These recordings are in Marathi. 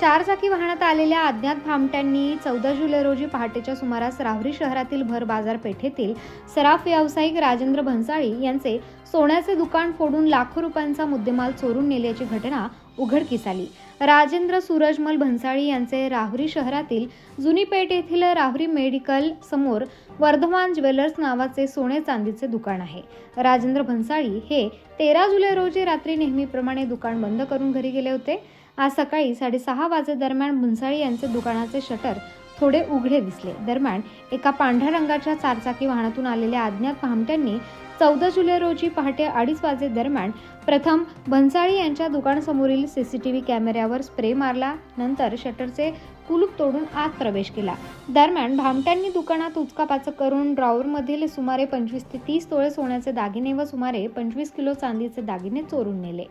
चारचाकी वाहनात आलेल्या अज्ञात भामट्यांनी चौदा जुलै रोजी पहाटेच्या सुमारास राहुरी शहरातील भर बाजारपेठेतील सराफ व्यावसायिक राजेंद्र भन्साळी यांचे सोन्याचे दुकान फोडून लाखो रुपयांचा मुद्देमाल चोरून नेल्याची घटना उघडकीस आली. राजेंद्र सूरजमल भन्साळी यांचे राहुरी शहरातील जुनी पेठ येथील राहुरी मेडिकल समोर वर्धमान ज्वेलर्स नावाचे सोने चांदीचे दुकान आहे. राजेंद्र भन्साळी हे तेरा जुलै रोजी रात्री नेहमीप्रमाणे दुकान बंद करून घरी गेले होते. आज सकाळी साडेसहा वाजेदरम्यान मुंसाळी यांचे दुकानाचे शटर थोडे उघडे दिसले. दरम्यान एका पांढऱ्या रंगाच्या चारचाकी वाहनातून आलेल्या अज्ञात भामट्यांनी चौदा जुलै रोजी पहाटे अडीच वाजे दरम्यान प्रथम भन्साळी यांच्या दुकानासमोरील सीसीटीव्ही कॅमेऱ्यावर स्प्रे मारला नंतर शटरचे कुलूप तोडून आत प्रवेश केला. दरम्यान भामट्यांनी दुकानात उचकापाचक करून ड्रॉवरमधील सुमारे पंचवीस ते तीस तोळे सोन्याचे दागिने व सुमारे पंचवीस किलो चांदीचे दागिने चोरून नेले.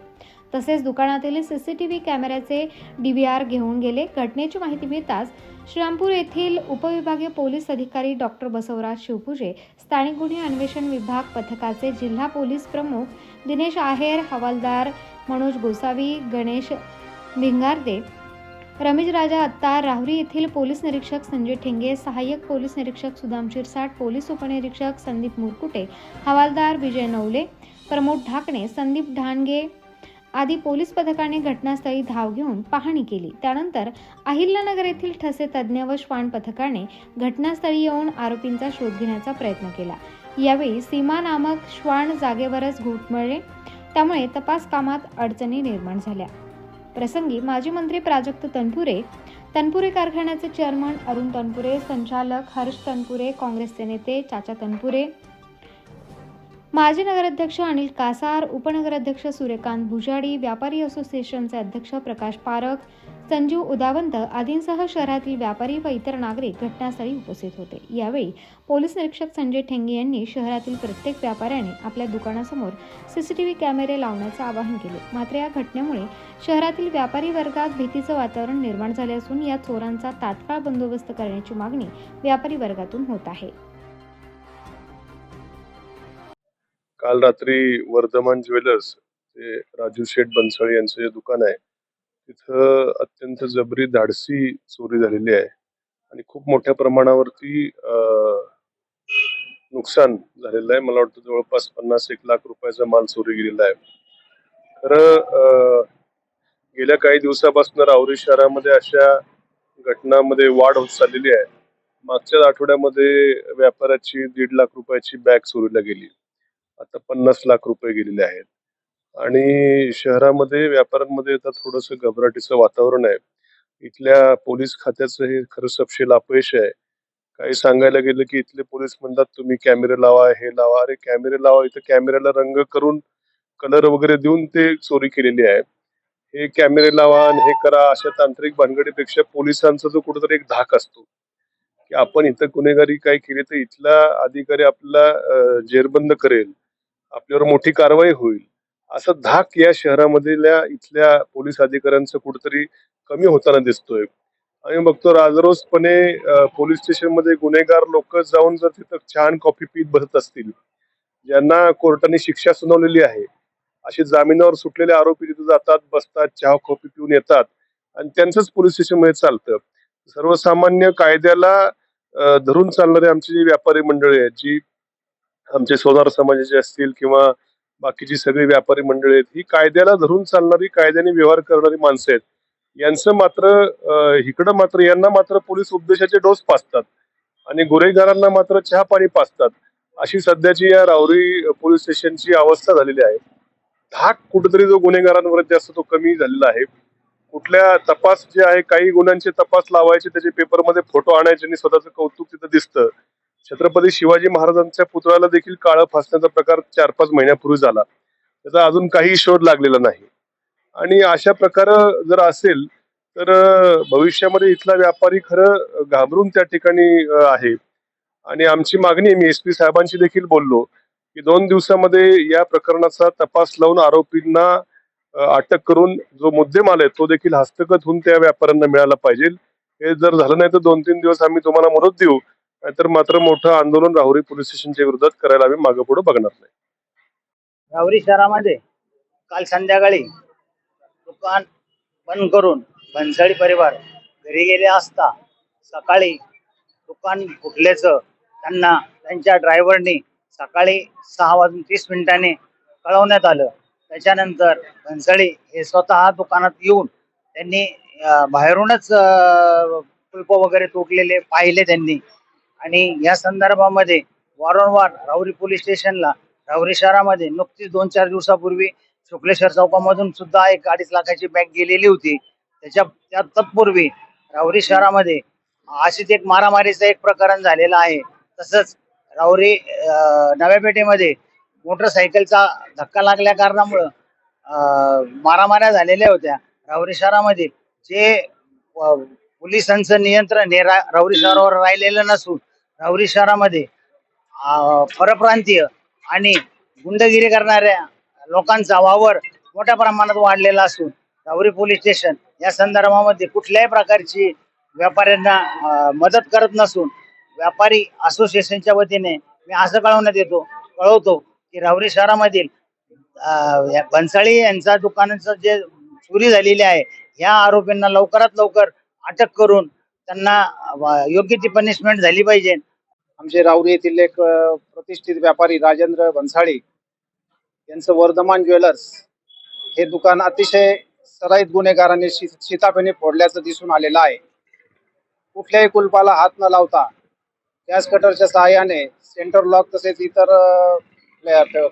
तसेच दुकानातील सी सी टी व्ही कॅमेऱ्याचे डी वी आर घेऊन गेले. घटनेची माहिती मिळताच श्रीरामपूर येथील उपविभागीय पोलीस अधिकारी डॉक्टर बसवराज शिवपुजे स्थानिक गुन्हे अन्वेषण विभाग पथकाचे जिल्हा पोलीस प्रमुख दिनेश आहेर हवालदार मनोज गोसावी गणेश भिंगारदे रमेश राजा अत्तार राहुरी येथील पोलीस निरीक्षक संजय ठेंगे सहाय्यक पोलीस निरीक्षक सुदाम शिरसाट पोलीस उपनिरीक्षक संदीप मुरकुटे हवालदार विजय नवले प्रमोद ढाकणे संदीप ढाणगे आधी पोलीस पथकाने घटनास्थळी धाव घेऊन पाहणी केली. त्यानंतर अहिल्यानगर येथील ठसे तज्ज्ञ व श्वान पथकाने घटनास्थळी येऊन आरोपींचा शोध घेण्याचा प्रयत्न केला. यावेळी सीमा नामक श्वान जागेवरच घुटमळले त्यामुळे तपास कामात अडचणी निर्माण झाल्या. प्रसंगी माजी मंत्री प्राजक्त तनपुरे तनपुरे कारखान्याचे चेअरमन अरुण तनपुरे संचालक हर्ष तनपुरे काँग्रेसचे नेते चाचा तनपुरे माजी नगराध्यक्ष अनिल कासार उपनगराध्यक्ष सूर्यकांत भुजाडी व्यापारी असोसिएशनचे अध्यक्ष प्रकाश पारख संजीव उदावंत आदींसह शहरातील व्यापारी व इतर नागरिक घटनास्थळी उपस्थित होते. यावेळी पोलीस निरीक्षक संजय ठेंगे यांनी शहरातील प्रत्येक व्यापाऱ्याने आपल्या दुकानासमोर सीसीटीव्ही कॅमेरे लावण्याचे आवाहन केले. मात्र या घटनेमुळे शहरातील व्यापारी वर्गात भीतीचं वातावरण निर्माण झाले असून या चोरांचा तात्काळ बंदोबस्त करण्याची मागणी व्यापारी वर्गातून होत आहे. काल रात्री वर्धमान ज्वेलर्स ते राजू शेठ बनसळे यांचं जे दुकान आहे तिथं अत्यंत जबरी धाडसी चोरी झालेली आहे. आणि खूप मोठ्या प्रमाणावरती नुकसान झालेलं आहे. मला वाटतं जवळपास पन्नास एक लाख रुपयाचा माल चोरी गेलेला आहे. तर गेल्या काही दिवसापासून राहुरी शहरामध्ये अशा घटनांमध्ये वाढ होत चाललेली आहे. मागच्याच आठवड्यामध्ये व्यापाऱ्याची दीड लाख रुपयाची बॅग चोरीला गेली. आता पन्नास लाख रुपये गेलेले आहेत. आणि शहरामध्ये व्यापाऱ्यांमध्ये आता थोडस घबराटीचं वातावरण आहे. इथल्या पोलीस खात्याचं हे खरं सपशेल अपयश आहे. काही सांगायला गेलं की इथले पोलीस म्हणतात तुम्ही कॅमेरे लावा हे लावा. अरे कॅमेरे लावा इथं कॅमेऱ्याला रंग करून कलर वगैरे देऊन ते चोरी केलेली आहे. हे कॅमेरे लावा आणि हे करा अशा तांत्रिक भानगडीपेक्षा पोलिसांचा जो कुठेतरी एक धाक असतो की आपण इथं गुन्हेगारी काय केली तर इथला अधिकारी आपल्याला जेरबंद करेल. आपल्यावर मोठी कारवाई होईल. असं धाक या शहरामधल्या इथल्या पोलीस अधिकाऱ्यांचं कुठेतरी कमी होताना दिसतोय. आम्ही बघतो राजरोसपणे पोलीस स्टेशनमध्ये गुन्हेगार लोक जाऊन जर तिथं छान कॉफी पीत बसत असतील ज्यांना कोर्टाने शिक्षा सुनावलेली आहे असे जामिनावर सुटलेले आरोपी तिथे जातात बसतात चहा कॉफी पिऊन येतात आणि त्यांचंच पोलीस स्टेशनमध्ये चालतं. सर्वसामान्य कायद्याला धरून चालणारे आमची जी व्यापारी मंडळी आहेत जी आमचे सोनार समाजाचे असतील किंवा बाकीची सगळी व्यापारी मंडळी आहेत ही कायद्याला धरून चालणारी कायद्याने व्यवहार करणारी माणसं आहेत. यांचं मात्र इकडं मात्र यांना मात्र पोलीस उपदेशाचे डोस पाचतात आणि गुन्हेगारांना मात्र चहा पाणी पाचतात. अशी सध्याची या रावरी पोलीस स्टेशनची अवस्था झालेली आहे. धाक कुठेतरी जो गुन्हेगारांवरती असतो तो कमी झालेला आहे. कुठल्या तपास जे आहे काही गुन्ह्यांचे तपास लावायचे त्याचे पेपरमध्ये फोटो आणायचे आणि स्वतःचं कौतुक तिथं दिसतं. छत्रपती शिवाजी महाराजांच्या पुतळ्याला देखील काळं फासण्याचा प्रकार चार पाच महिन्यापूर्वी झाला. त्याचा अजून काही शोध लागलेला नाही. आणि अशा प्रकार जर असेल तर भविष्यामध्ये इथला व्यापारी खरं घाबरून त्या ठिकाणी आहे. आणि आमची मागणी मी एस पी साहेबांशी देखील बोललो की दोन दिवसामध्ये या प्रकरणाचा तपास लावून आरोपींना अटक करून जो मुद्देमाल आहे तो देखील हस्तगत होऊन त्या व्यापाऱ्यांना मिळाला पाहिजे. हे जर झालं नाही तर दोन तीन दिवस आम्ही तुम्हाला मदत देऊ. नाहीतर मात्र मोठं आंदोलन राहुरी पोलीस स्टेशनच्या विरोधात करायला आम्ही मागे पुढे बघणार नाही. राहुरी शहरामध्ये काल संध्याकाळी दुकान बंद करून भन्साळी परिवार घरी गेले असता सकाळी दुकान फुटल्याचं त्यांना त्यांच्या ड्रायव्हरनी सकाळी सहा वाजून तीस मिनिटांनी कळवण्यात आलं. त्याच्यानंतर भन्साळी हे स्वतः दुकानात येऊन त्यांनी अं, बाहेरूनच अं, कुलप वगैरे तुटलेले पाहिले त्यांनी. आणि या संदर्भामध्ये वारंवार राहुरी पोलीस स्टेशनला राहुरी शहरामध्ये नुकतीच दोन चार दिवसापूर्वी शुक्लेश्वर चौकामधून सुद्धा एक अडीच लाखाची बॅग गेलेली होती. त्याच्या त्या तत्पूर्वी राहुरी शहरामध्ये अशीच एक मारामारीचं एक प्रकरण झालेलं आहे. तसंच राहुरी नव्या पेठेमध्ये मोटरसायकलचा धक्का लागल्या कारणामुळं मारामाऱ्या झालेल्या होत्या. राहुरी शहरामध्ये जे पोलिसांचं नियंत्रण हे रा- राहुरी शहरावर राहिलेलं नसून रावरी शहरामध्ये परप्रांतीय आणि गुंडगिरी करणाऱ्या लोकांचा वावर मोठ्या प्रमाणात वाढलेला असून रावरी पोलीस स्टेशन या संदर्भामध्ये कुठल्याही प्रकारची व्यापाऱ्यांना मदत करत नसून व्यापारी असोसिएशनच्या वतीने मी असं कळवण्यात येतो कळवतो की राहुरी शहरामधील भन्साळी यांचा दुकानाचं जे चोरी झालेली आहे या आरोपींना लवकरात लवकर अटक करून त्यांना योग्य ती पनिशमेंट झाली पाहिजे. आमचे राऊरी येथील एक प्रतिष्ठित व्यापारी राजेंद्र भन्साळी यांचं वर्धमान ज्वेलर्स हे दुकान अतिशय सराईत गुन्हेगारांनी शि- शिताफेने फोडल्याचं दिसून आलेलं आहे. कुठल्याही कुलपाला हात न लावता गॅस कटरच्या सहाय्याने सेंटर लॉक तसेच इतर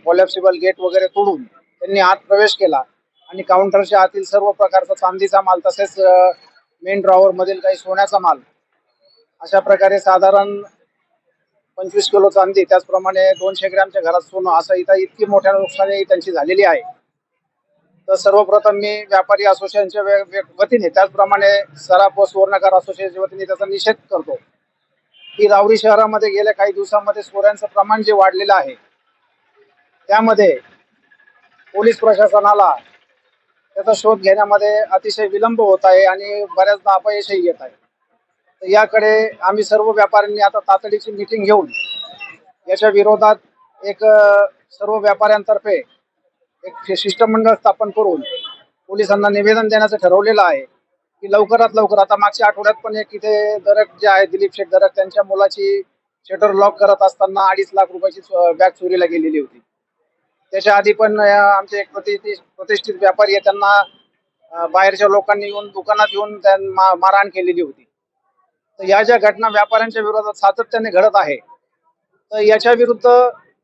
कोलॅप्सिबल गेट वगैरे तोडून त्यांनी आत प्रवेश केला आणि काउंटरच्या आतील सर्व प्रकारचा चांदीचा माल तसेच मेन ड्रॉवर मधील काही सोन्याचा माल. अशा प्रकारे साधारण पंचवीस किलो चांदी त्याचप्रमाणे दोनशे ग्रॅमच्या घरात सोनं असं इथं इतकी मोठ्या नुकसानी त्यांची झालेली आहे. तर सर्वप्रथम मी व्यापारी असोसिएशनच्या वतीने त्याचप्रमाणे सराफ व सुवर्णकार असोसिएशनच्या वतीने त्याचा निषेध करतो. की रावरी शहरामध्ये गेल्या काही दिवसांमध्ये चोऱ्यांचं प्रमाण जे वाढलेलं आहे त्यामध्ये पोलीस प्रशासनाला त्याचा शोध घेण्यामध्ये अतिशय विलंब होत आहे आणि बऱ्याचदा अपयशही येत आहे. तर याकडे आम्ही सर्व व्यापाऱ्यांनी आता तातडीची मिटिंग घेऊन याच्या विरोधात एक सर्व व्यापाऱ्यांतर्फे एक शिष्टमंडळ स्थापन करून पोलिसांना निवेदन देण्याचं ठरवलेलं आहे की लवकरात लवकर आता मागच्या आठवड्यात पण एक इथे दरक जे आहे दिलीप शेठ दरक त्यांच्या मुलाची शटर लॉक करत असताना अडीच लाख रुपयाची बॅग चोरीला गेलेली होती. त्याच्या आधी पण आमचे एक प्रति प्रतिष्ठित व्यापारी आहे त्यांना बाहेरच्या लोकांनी येऊन दुकानात येऊन त्यांना मा- मारहाण केलेली होती. तर या ज्या घटना व्यापाऱ्यांच्या विरोधात सातत्याने घडत आहे तर याच्या विरुद्ध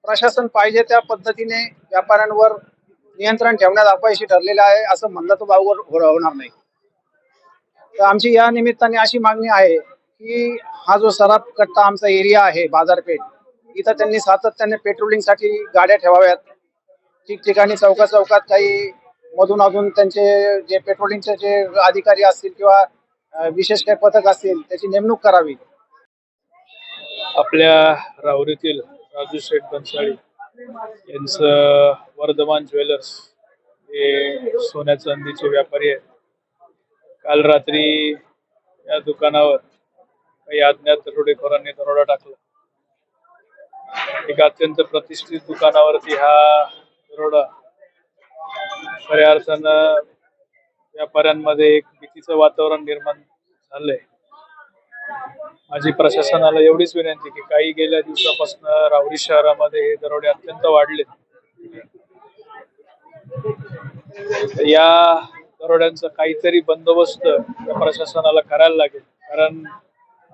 प्रशासन पाहिजे त्या पद्धतीने व्यापाऱ्यांवर नियंत्रण ठेवण्यात अपयशी ठरलेलं आहे असं म्हणलं तर वावग हो-, होणार नाही. तर आमची या निमित्ताने अशी मागणी आहे की हा जो सराफ कट्टा आमचा एरिया आहे बाजारपेठ इथं त्यांनी सातत्याने पेट्रोलिंगसाठी गाड्या ठेवाव्यात. ठिकठिकाणी चौका चौकात काही मधून अजून त्यांचे जे पेट्रोलिंगचे जे अधिकारी असतील किंवा विशेष काही पथक असतील त्याची नेमणूक करावी. आपल्या राहुरीतील राजू शेठ बनसाळी यांचं वर्धमान ज्वेलर्स हे सोन्या चांदीचे व्यापारी आहेत. काल रात्री या दुकानावर काही अज्ञात दरोडेखोरांनी दरोडा टाकला. एक अत्यंत प्रतिष्ठित दुकानावरती हा दरोडा खऱ्या अर्थानं व्यापाऱ्यांमध्ये एक भीतीचं वातावरण निर्माण झालंय. माझी प्रशासनाला एवढीच विनंती की काही गेल्या दिवसापासून रावरी शहरामध्ये हे दरोडे अत्यंत वाढले. या दरोड्यांचा काहीतरी बंदोबस्त प्रशासनाला करायला लागेल. कारण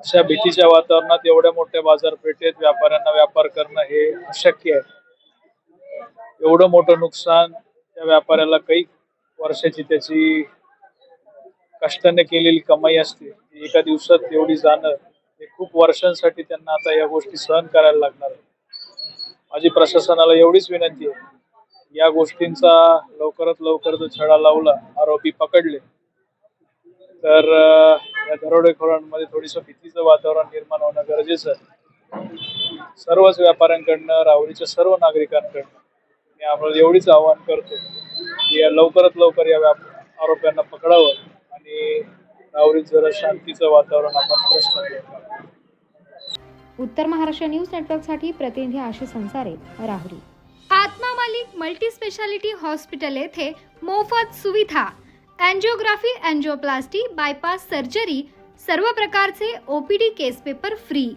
अशा भीतीच्या वातावरणात एवढ्या मोठ्या बाजारपेठेत व्यापाऱ्यांना व्यापार करणं हे अशक्य आहे. एवढं मोठं नुकसान त्या व्यापाऱ्याला काही वर्षाची त्याची कष्टाने केलेली कमाई असते. ती एका दिवसात एवढी जाणं हे खूप वर्षांसाठी त्यांना आता या गोष्टी सहन करायला लागणार आहे माझी प्रशासनाला एवढीच विनंती आहे. या गोष्टींचा लवकरात लवकर जर छडा लावला आरोपी पकडले तर या दरोडेखोरांमध्ये थोडीसं भीतीचं वातावरण निर्माण होणं गरजेचं आहे. सर्वच व्यापाऱ्यांकडनं राहुरीच्या सर्व नागरिकांकडनं मी आम्हाला एवढीच आवाहन करतो की या लवकरात लवकर या आरोप्यांना पकडावं आणि राहुरीत जरा शांतीचं वातावरण आपण प्रश्न उत्तर महाराष्ट्र न्यूज नेटवर्कसाठी प्रतिनिधी आशिष संसारे राहुरी. आत्मा मालिक मल्टी स्पेशालिटी हॉस्पिटल येथे मोफत सुविधा अँजिओग्राफी अँजिओप्लास्टी बायपास सर्जरी सर्व प्रकारचे O P D case paper free.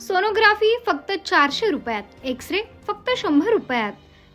Sonography फक्त चारशे रुपयात एक्स रे फक्त शंभर रुपयात.